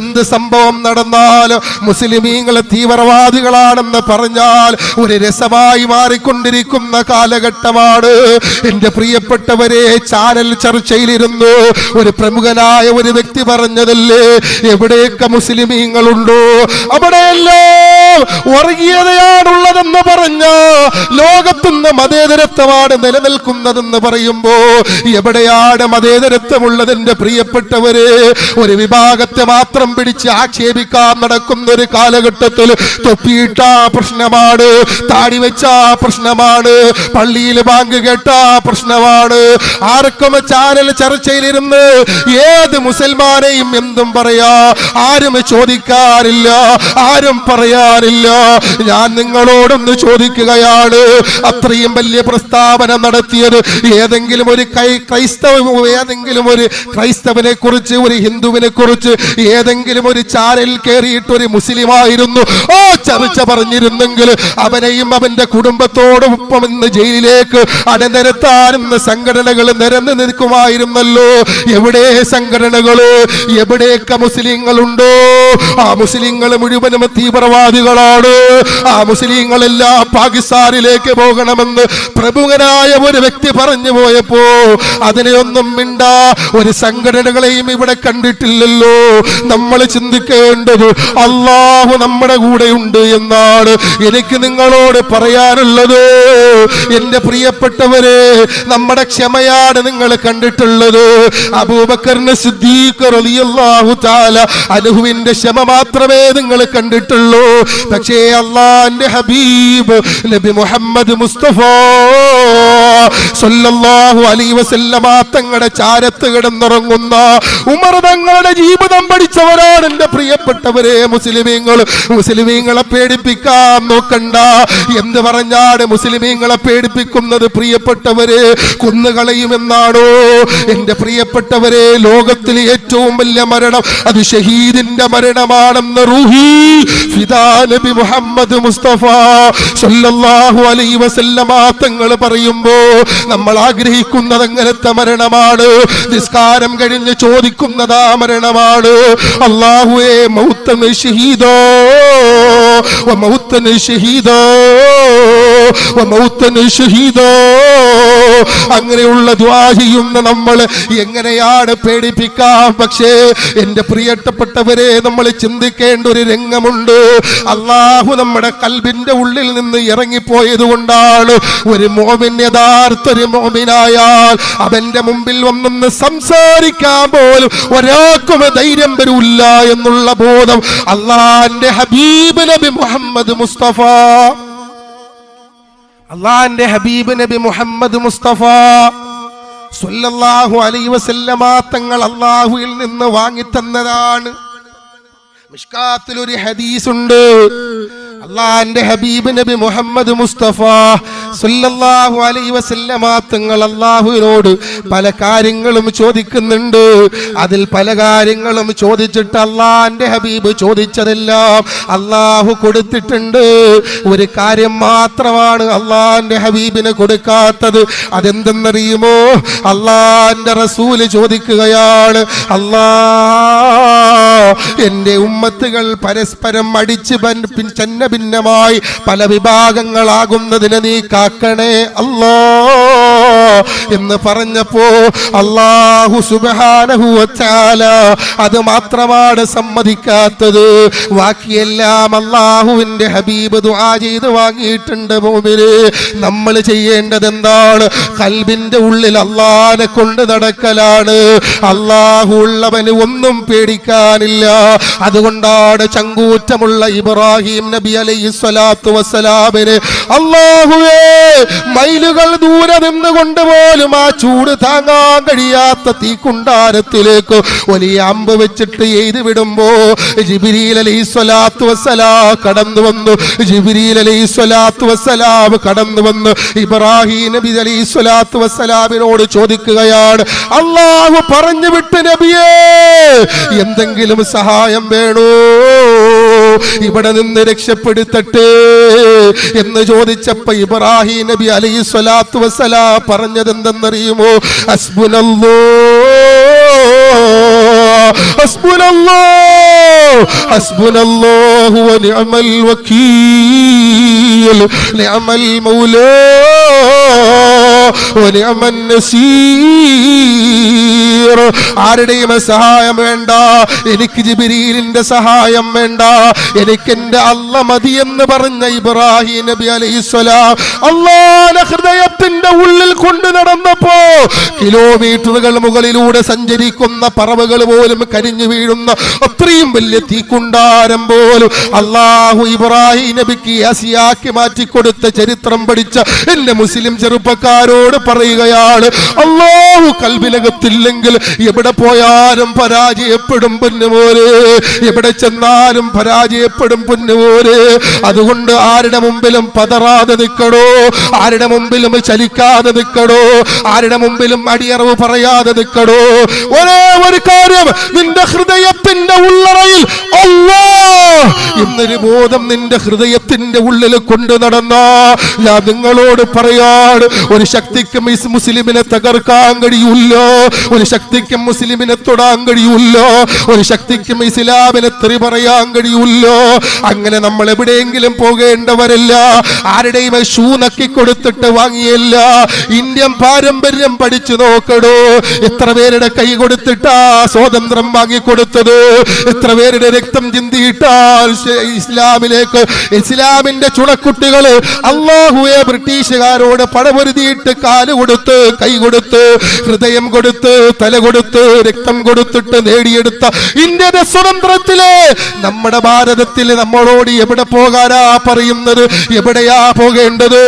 എന്ത് സംഭവം നടന്നാലും മുസ്ലിമീങ്ങളെ തീവ്രവാദികളാണെന്ന് പറഞ്ഞാൽ ഒരു രസമായി മാറിക്കൊണ്ടിരിക്കുന്ന കാലഘട്ടമാണ്. എന്റെ പ്രിയപ്പെട്ടവരെ ചാനൽ ചർച്ചയിലിരുന്നു. ഒരു പ്രമുഖനായ ഒരു വ്യക്തി പറഞ്ഞതല്ലേ എവിടെയൊക്കെ മുസ്ലിമീങ്ങളുണ്ടോ? അവിടെയെല്ലാം? വർഗീയതയാണുള്ളതെന്ന് പറഞ്ഞ ലോകത്തുനിന്ന് മതേതരത്വമാണ് നിലനിൽക്കുന്നതെന്ന് പറയുമ്പോ എവിടെയാണ് മതേതരത്വമുള്ളതിന്റെ പ്രിയപ്പെട്ടവരെ? ഒരു വിഭാഗത്തെ മാത്രം പിടിച്ച് ആക്ഷേപിക്കാൻ നടക്കുന്ന ഒരു കാലഘട്ടത്തിൽ തൊപ്പിയിട്ട പ്രശ്നമാണ് താടി വെച്ച പ്രശ്നമാണ് പള്ളിയിൽ ബാങ്ക് കേട്ട പ്രശ്നമാണ്. ആർക്കും ചാനൽ ചർച്ചയിലിരുന്ന് ഏത് മുസൽമാനെയും എന്തും പറയാ ആരും ചോദിക്കാറില്ല ആരും പറയാറില്ല. ഞാൻ നിങ്ങളോടൊന്ന് ചോദിക്കുകയാണ്. അത്രയും വലിയ പ്രസ്താവന നടത്തിയത് ഏതെങ്കിലും ഒരു കൈ ക്രൈസ്തവ ഏതെങ്കിലും ഒരു ക്രൈസ്തവനെ കുറിച്ച് ഒരു ഹിന്ദുവിനെ കുറിച്ച് ഏതെങ്കിലും ഒരു ചാനലിൽ കയറിയിട്ട് ഒരു മുസ്ലിം ആയിരുന്നു. ഓ ചർച്ച പറഞ്ഞിരുന്നെങ്കിൽ അവനെയും അവന്റെ കുടുംബത്തോടൊപ്പം ഇന്ന് ജയിലിലേക്ക് അടനിരത്താനെന്ന് സംഘടനകൾ നിരന്നു നിൽക്കുമായിരുന്നല്ലോ. എവിടെ സംഘടനകൾ? എവിടെയൊക്കെ മുസ്ലിങ്ങളുണ്ടോ? ആ മുസ്ലിങ്ങൾ മുഴുവനും തീവ്രവാദികളാണ്. ആ മുസ്ലിങ്ങളെല്ലാം പാകിസ്ഥാനിലേക്ക് പോകണമെന്ന് പ്രമുഖനായ ഒരു വ്യക്തി പറഞ്ഞു പോയപ്പോ അതിനെയൊന്നും മിണ്ട ഒരു സംഘടനകളെയും ഇവിടെ കണ്ടിട്ടില്ലല്ലോ. നമ്മൾ ചിന്തിക്കേണ്ടത് അള്ളാഹു നമ്മുടെ കൂടെയുണ്ട് എന്നാണ്. എനിക്ക് നിങ്ങളോട് പറയാനുള്ളത് എന്റെ പ്രിയപ്പെട്ടവരെ നമ്മുടെ ക്ഷമയാണ് നിങ്ങൾ കണ്ടിട്ടുള്ളത്. അബൂബക്കറിന് സിദ്ദീഖ് റളിയല്ലാഹു ക്ഷമ മാത്രമേ നിങ്ങൾ കണ്ടിട്ടുള്ളൂ. പക്ഷേ അള്ളാന്റെ ഹബീബ് നബി മുഹമ്മദ് മുസ്തഫ സല്ലല്ലാഹു അലൈഹി തങ്ങളുടെ ചാരത്ത് കിടന്നുറങ്ങുന്ന ഉമർ തങ്ങളുടെ ജീവിതം പഠിച്ചവരാണ് എന്റെ പ്രിയപ്പെട്ടവരെ. മുസ്ലിമീങ്ങൾ മുസ്ലിമീങ്ങളെ പേടിപ്പിക്കാൻ നോക്കണ്ട. എന്ത് പറഞ്ഞാണ് മുസ്ലിമീങ്ങളെ പേടിപ്പിക്കുന്നത് പ്രിയപ്പെട്ടവരെ? കൊന്നുകളയുമെന്നാണോ? എന്റെ പ്രിയപ്പെട്ടവരെ ലോകത്തിലെ ഏറ്റവും വലിയ മരണം അത് ഷഹീദിന്റെ മരണമാണെന്ന് റൂഹി ഫിദാ നബി മുഹമ്മദ് മുസ്തഫ സല്ലല്ലാഹു അലൈഹി വസല്ലമ തങ്ങൾ പറയുമ്പോൾ നമ്മൾ ആഗ്രഹിക്കുന്നത് അങ്ങനത്തെ മരണമാണ്. നിസ്കാരം കഴിഞ്ഞ് ചോദിക്കുന്നത് ആ മരണമാണ്. അള്ളാഹുവേ മൗത്തന് ഷഹീദോ വ മൗത്തന് ഷഹീദോ വ മൗത്തന് ഷഹീദോ. അങ്ങനെയുള്ള ദ്വാ ചെയ്യുന്ന നമ്മൾ എങ്ങനെയാണ് പേടിപ്പിക്കാം? പക്ഷേ എന്റെ പ്രിയപ്പെട്ടവരെ നമ്മൾ ചിന്തിക്കേണ്ട ഒരു രംഗമുണ്ട്. അള്ളാഹു നമ്മുടെ കൽബിന്റെ ഉള്ളിൽ നിന്ന് ഇറങ്ങിപ്പോയത് കൊണ്ടാണ്. ഒരു മോമിൻ യഥാർത്ഥ ഒരു മോമിനായാൽ അവന്റെ മുമ്പിൽ വന്നൊന്ന് സംസാരിക്കാൻ പോലും ഒരാൾക്കും ധൈര്യം വരില്ല എന്നുള്ള ബോധം അള്ളാഹിന്റെ ഹബീബ് നബി മുഹമ്മദ് മുസ്തഫ അള്ളാന്റെ ഹബീബ് നബി മുഹമ്മദ് മുസ്തഫ സുല്ലാഹു അലൈ വസല്ലമ തങ്ങൾ അള്ളാഹുവിൽ നിന്ന് വാങ്ങിത്തന്നതാണ്. മിഷ്കാത്തിൽ ഒരു ഹദീസ് ഉണ്ട് അള്ളാന്റെ ഹബീബ് നബി മുഹമ്മദ് മുസ്തഫ സല്ലല്ലാഹു അലൈഹി വസല്ലമ തങ്ങൾ അള്ളാഹുവിനോട് പല കാര്യങ്ങളും ചോദിക്കുന്നുണ്ട്. അതിൽ പല കാര്യങ്ങളും ചോദിച്ചിട്ട് അള്ളാന്റെ ഹബീബ് ചോദിച്ചതെല്ലാം അള്ളാഹു കൊടുത്തിട്ടുണ്ട്. ഒരു കാര്യം മാത്രമാണ് അള്ളാന്റെ ഹബീബിന് കൊടുക്കാത്തത്. അതെന്തെന്നറിയുമോ? അള്ളാന്റെ റസൂൽ ചോദിക്കുകയാണ് അള്ളാ എന്റെ ഉമ്മത്തുകൾ പരസ്പരം അടിച്ച് ചന്ന ഭിന്നമായി പല വിഭാഗങ്ങളാകുന്നതിനെ നീ കാക്കണേ അല്ലാ. എന്ന് പറഞ്ഞപ്പോ അള്ളാഹു സുബ്ഹാനഹു വതആല അത് മാത്രമാണ് സമ്മതിക്കാത്തത്. ബാക്കിയെല്ലാം അള്ളാഹുവിന്റെ ഹബീബ് ദുആ ചെയ്ത് വാങ്ങിയിട്ടുണ്ട് മോമിന്. നമ്മൾ ചെയ്യേണ്ടത് എന്താണ്? കൽബിന്റെ ഉള്ളിൽ അള്ളാനെ കൊണ്ട് നടക്കലാണ്. അള്ളാഹു ഉള്ളവന് ഒന്നും പേടിക്കാനില്ല. അതുകൊണ്ടാണ് ചങ്കൂറ്റമുള്ള ഇബ്രാഹിം നബി അലൈഹി സ്വലാത്തു വസ്സലാമിന് അള്ളാഹുവേ മൈലുകൾ ദൂരെ നിന്നുകൊണ്ട് പോലും ആ ചൂട് താങ്ങാൻ കഴിയാത്ത തീക്കുണ്ടാരത്തിലേക്ക് വലിയ അമ്പ് വെച്ചിട്ട് എഴുതി വിടുമ്പോ ജിബിരിയിൽ അലൈഹി സ്വലാത്തു വസ്സലാ കടന്നു വന്നു. ജിബിരിയിൽ സ്വലാത്തു വസ്സലാം കടന്നു വന്ന്. ഇബ്രാഹിം നബി അലൈഹി സ്വലാത്തു വസ്സലാമിനോട് ചോദിക്കുകയാണ് അള്ളാഹു പറഞ്ഞു വിട്ട് നബിയേ എന്തെങ്കിലും സഹായം വേണോ? ഇവിടെ നിന്ന് രക്ഷപ്പെടുത്തട്ടെ. എന്ന് ചോദിച്ചപ്പോ ഇബ്രാഹിം നബി അലൈഹി സ്വലാത്തു വസ്സലാ പറഞ്ഞത് എന്തെന്നറിയുമോ അസ്ബുനല്ലോ ഹസ്ബുനല്ലോ ഹസ്ബുനല്ലാഹു വനിഅമൽ നിഅമൽ ആരുടെയും സഹായം വേണ്ട. എനിക്ക് ജിബിരിലിന്റെ സഹായം വേണ്ട. എനിക്ക് എന്റെ അല്ല മതി എന്ന് പറഞ്ഞ ഇബ്രാഹിം നബി അലൈസ്വലാം അള്ളാന്റെ ഹൃദയത്തിന്റെ ഉള്ളിൽ കൊണ്ട് നടന്നപ്പോ കിലോമീറ്ററുകൾ മുകളിലൂടെ സഞ്ചരിക്കുന്ന പറവുകൾ പോലും കരിഞ്ഞു വീഴുന്ന അത്രയും വലിയ തീക്കുണ്ടാരം പോലും അള്ളാഹു ഇബ്രാഹിം നബിക്ക് അസിയാക്കി മാറ്റിക്കൊടുത്ത ചരിത്രം പഠിച്ച എന്റെ മുസ്ലിം ചെറുപ്പക്കാരോട് പറയുകയാണ് അള്ളാഹു കൽവിലകത്തില്ലെങ്കിൽ എവിടെ പോയാലും പരാജയപ്പെടും പൊന്നുപോലെ എവിടെ ചെന്നാലും പരാജയപ്പെടും പൊന്നുപോലെ അതുകൊണ്ട് ആരുടെ മുമ്പിലും പതറാതെ നിൽക്കണോ? ആരുടെ മുമ്പിലും ചലിക്കാതെ നിൽക്കണോ? ആരുടെ മുമ്പിലും അടിയറവ് പറയാതെ നിൽക്കണോ? ഒരേ ഒരു കാര്യം നിന്റെ ഹൃദയത്തിന്റെ ഉള്ളറയിൽ അല്ലാ എന്നൊരു ബോധം നിന്റെ ഹൃദയത്തിന്റെ ഉള്ളിൽ കൊണ്ടു നടന്ന. ഞാൻ നിങ്ങളോട് പറയാണ് ഒരു ശക്തിക്കും മുസ്ലിമിനെ തകർക്കാൻ കഴിയില്ല? ഒരു ശക്തിക്കും മുസ്ലിമിനെ തൊടാൻ കഴിയില്ല? ഒരു ശക്തിക്കും ഇസ്ലാമിനെ തെറി പറയാൻ കഴിയില്ല? അങ്ങനെ നമ്മൾ എവിടെയെങ്കിലും പോകേണ്ടവരല്ല. ആരുടെയും ഷൂ നക്കി കൊടുത്തിട്ട് വാങ്ങിയല്ല. ഇന്ത്യൻ പാരമ്പര്യം പഠിച്ചു നോക്കടോ. എത്ര പേരുടെ കൈ കൊടുത്തിട്ടാ സ്വാതന്ത്ര്യം വാങ്ങിക്കൊടുത്തത്? എത്ര പേരുടെ രക്തം ചിന്തിയിട്ടാൽ ഇസ്ലാമിലേക്ക് ഇസ്ലാമിന്റെ ചുണക്കുട്ടികൾ അള്ളാഹുയെ ബ്രിട്ടീഷുകാരോട് പടപൊരുതിയിട്ട് കാൽ കൊടുത്ത് കൈ കൊടുത്ത് ഹൃദയം കൊടുത്ത് തല കൊടുത്ത് രക്തം കൊടുത്തിട്ട് നേടിയെടുത്ത ഇന്ത്യയുടെ സ്വതന്ത്രത്തിൽ നമ്മുടെ ഭാരതത്തിൽ നമ്മളോട് എവിടെ പോകാനാ പറയുന്നത്? എവിടെയാ പോകേണ്ടത്?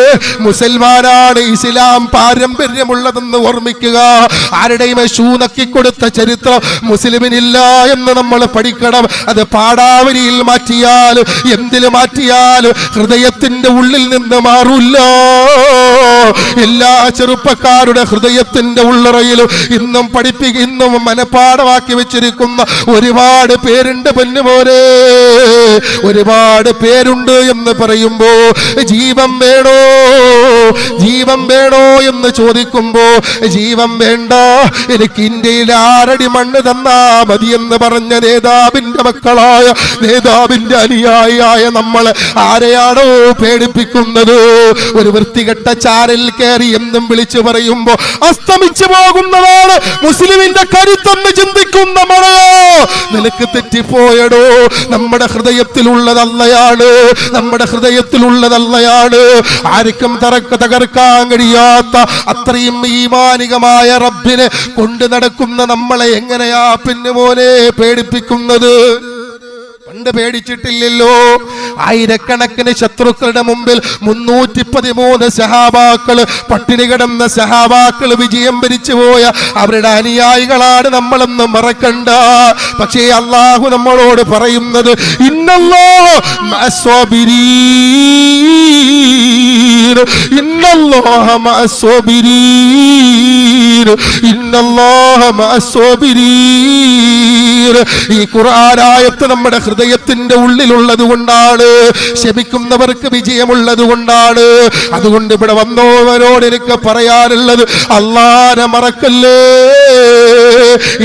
മുസൽമാനാണ് ഇസ്ലാം പാരമ്പര്യമുള്ളതെന്ന് ഓർമ്മിക്കുക. ആരുടെയും ഷൂ നക്കിക്കൊടുത്ത ചരിത്രം മുസ്ലിമിനില്ല എന്ന് നമ്മൾ പഠിക്കണം. അത് പാടാവലിയിൽ മാറ്റിയാലും എന്തിൽ മാറ്റിയാലും ഹൃദയത്തിന്റെ ഉള്ളിൽ നിന്ന് മാറൂല്ല. എല്ലാ ചെറുപ്പക്കാരുടെ ഹൃദയത്തിന്റെ ഉള്ളറയിലും ഇന്നും പഠിപ്പി ഇന്നും മനപ്പാടമാക്കി വെച്ചിരിക്കുന്ന ഒരുപാട് പേരുണ്ട് പൊന്നുപോലെ ഒരുപാട് പേരുണ്ട് എന്ന് പറയുമ്പോ ജീവൻ വേണോ? ജീവൻ വേണോ എന്ന് ചോദിക്കുമ്പോ ജീവൻ വേണ്ട എനിക്ക് ഇന്ത്യയിൽ ആരടി മണ്ണ് തന്നാ മതി എന്ന് പറഞ്ഞ നേതാവിന്റെ മക്കളായ നേതാവിന്റെ അനുയായിയായ നമ്മൾ ആരെയാണോ പേടിപ്പിക്കുന്നത്? ഒരു വൃത്തികെട്ട ചാരൽ കയറി എന്നും വിളിച്ചു പറയുമ്പോ അസ്തമിച്ചു പോകുന്നതാണ് മുസ്ലിമിന്റെ കരുത്തെന്ന് ചിന്തിക്കുന്ന മഴയോ നിനക്ക് തെറ്റിപ്പോയടോ നമ്മുടെ ഹൃദയത്തിലുള്ളതല്ലയാണ് നമ്മുടെ ഹൃദയത്തിലുള്ളതല്ലയാണ് ആർക്കും തറക്ക തകർക്കാൻ കഴിയാത്ത അത്രയും ഈമാനികമായ റബ്ബിനെ കൊണ്ടു നടക്കുന്ന നമ്മളെ എങ്ങനെയാ പിന്നെ മോനെ പേടിപ്പിക്കുന്നത്? പണ്ട് പേടിച്ചിട്ടില്ലല്ലോ. ആയിരക്കണക്കിന് ശത്രുക്കളുടെ മുമ്പിൽ മുന്നൂറ്റി പതിമൂന്ന് സഹാബാക്കൾ പട്ടിണി കിടന്ന സഹാബാക്കൾ വിജയം ഭരിച്ചു പോയ അവരുടെ അനുയായികളാണ് നമ്മളൊന്നും മറക്കണ്ട. പക്ഷേ അള്ളാഹു നമ്മളോട് പറയുന്നത് ഇന്നല്ലോ ഈ ഖുർആനായത്ത് നമ്മുടെ ഹൃദയത്തിന്റെ ഉള്ളിലുള്ളത് കൊണ്ടാണ് ക്ഷമിക്കുന്നവർക്ക് വിജയമുള്ളത് കൊണ്ടാണ്. അതുകൊണ്ട് ഇവിടെ വന്നവരോട് എനിക്ക് പറയാനുള്ളത് അള്ളാനെ മറക്കല്ലേ?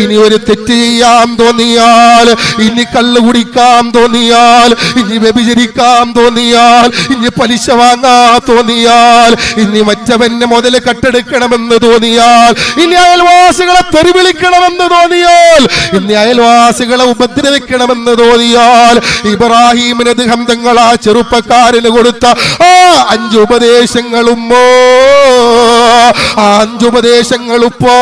ഇനി ഒരു തെറ്റ് ചെയ്യാൻ തോന്നിയാൽ ഇനി കള്ളു കുടിക്കാൻ തോന്നിയാൽ ഇനി വ്യഭിചരിക്കാൻ തോന്നിയാൽ ഇനി പലിശ വാങ്ങാൻ തോന്നിയാൽ ഇനി മറ്റവന്റെ മുതൽ കട്ടെടുക്കണമെന്ന് തോന്നിയാൽ ഇനി അയൽവാസികളെ തെറിവിളിക്കണമെന്ന് തോന്നിയാൽ ഇനി അയൽവാസികളെ ഉപദ്രവിക്കണമെന്ന് തോന്നിയാൽ ഇബ്രാഹിമിന് അദ്ദേഹം തങ്ങൾ ആ ചെറുപ്പക്കാരന് കൊടുത്ത ആ അഞ്ച് ഉപദേശങ്ങളുമോ ആ അഞ്ചുപദേശങ്ങളിപ്പോ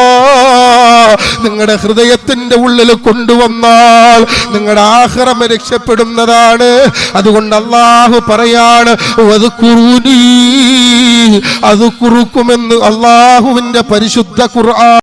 നിങ്ങളുടെ ഹൃദയത്തിന്റെ ഉള്ളിൽ കൊണ്ടുവന്നാൽ നിങ്ങളുടെ ആഹ്റം രക്ഷപ്പെടുന്നതാണ്. അതുകൊണ്ട് അള്ളാഹു പറയാണ് അത് കുറുക്കുമെന്ന് പരിശുദ്ധ ഖുർആൻ